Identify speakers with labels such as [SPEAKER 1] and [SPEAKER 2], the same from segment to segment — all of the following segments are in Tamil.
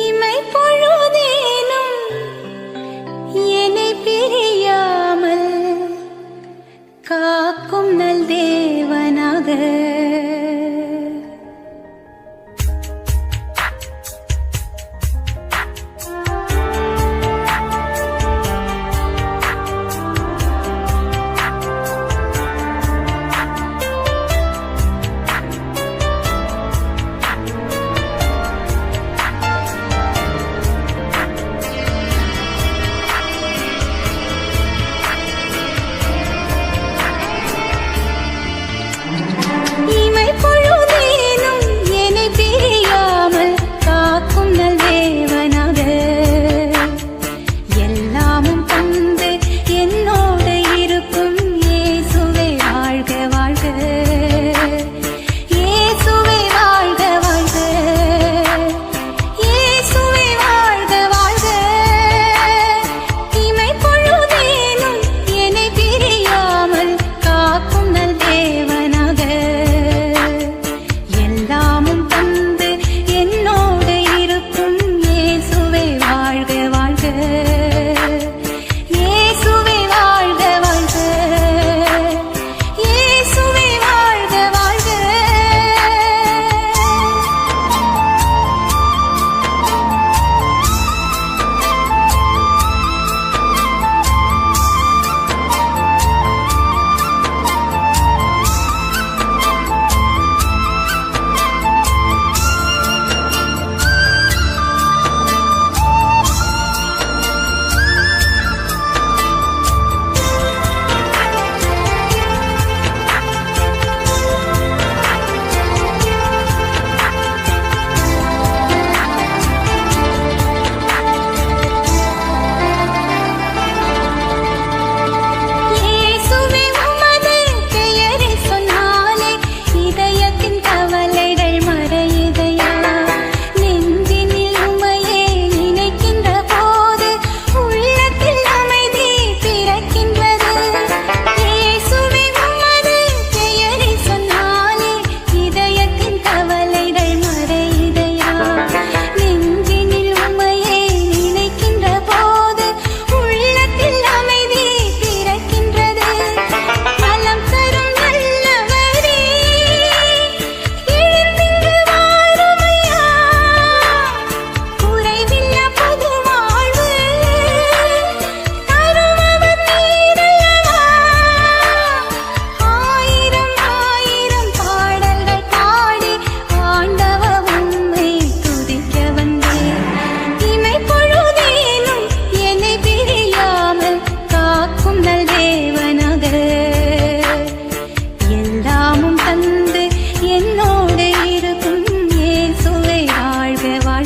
[SPEAKER 1] இமை பொழுதேனும் என்னை பிரியாமல் காக்கும் நல் தேவனாக.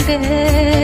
[SPEAKER 1] que